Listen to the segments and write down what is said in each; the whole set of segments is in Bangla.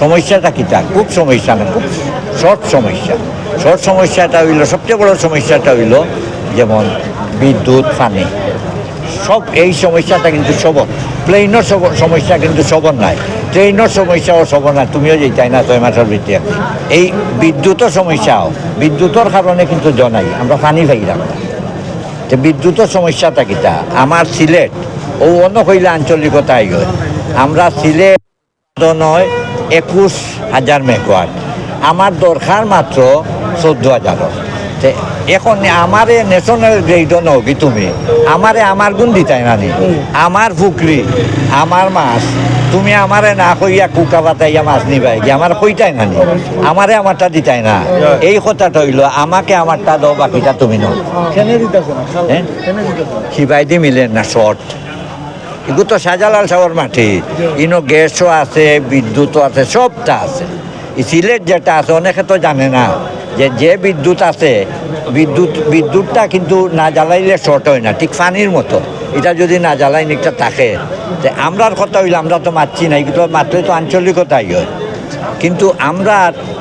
সমস্যাটা কি তা খুব সমস্যা না, খুব শর্ট সমস্যা। শর্ট সমস্যাটা হইল, সবচেয়ে বড় সমস্যাটা হইল যেমন বিদ্যুৎ, পানি। সব এই সমস্যাটা কিন্তু সবর প্লেনের সব- সমস্যা কিন্তু সবর নাই ট্রেনের সমস্যাও সবর নাই তুমিও যেটাই না, ছয় মাসের ভিতরে। এই বিদ্যুতের সমস্যাও। বিদ্যুতের কারণে কিন্তু জনাই আমরা পানি পাইলাম না। বিদ্যুতের সমস্যাটা কিটা আমার সিলেট, ও অন্য কইলে আঞ্চলিকতা আমরা সিলেট নয় একুশ হাজার মেগাওয়াট। আমার দরকার মাত্র চোদ্দ হাজার এখন আমারে ন্যাশনাল গ্রেড নবি তুমি। আমারে আমার গুণ দিতাই নানি আমার পুকুরি আমার মাছ তুমি আমারে না কইয়া কুকা বাতাইয়া মাছ নিবাই কি আমার কইতাই নানি আমারে আমারটা দিতাই না? এই কথাটা হইল আমাকে আমারটা দাও বাকিটা তুমি নাও। খাল হ্যাঁ? কেনে দিতেছে না? সিবাইদি মিলে না শর্ট এগুলো তো শাহজালাল সাহর মাটি। ইনো গ্যাসও আছে, বিদ্যুৎও আছে, সবটা আছে। সিলেট যেটা আছে, অনেকে তো জানে না যে যে বিদ্যুৎ আছে, বিদ্যুৎ, বিদ্যুৎটা কিন্তু না জ্বালাইলে শর্ট হয় না, ঠিক পানির মতো। এটা যদি না জ্বালাই নিকটা থাকে। যে আমরার কথা হইলে, আমরা তো মারছি না, এগুলো মাত্রই তো আঞ্চলিকতাই হয়। কিন্তু আমরা,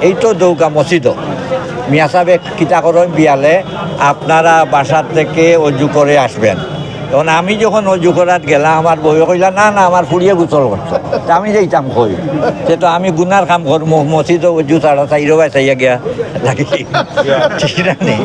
এই তো দৌকা মসজিদ। মিয়া সাহেব কিতা করেন বিয়ালে, আপনারা বাসার থেকে অজু করে আসবেন। তখন আমি যখন অজু করাত গেলাম আমার বই কইলা না না আমার ফুড়িয়ে গোসল করতো আমি যেতাম কই? সে তো আমি গুনার কাম করব মসজিদ অজু ছাড়া চাইরো বাই চাইয়া গিয়া লাগি ঠিক না নি?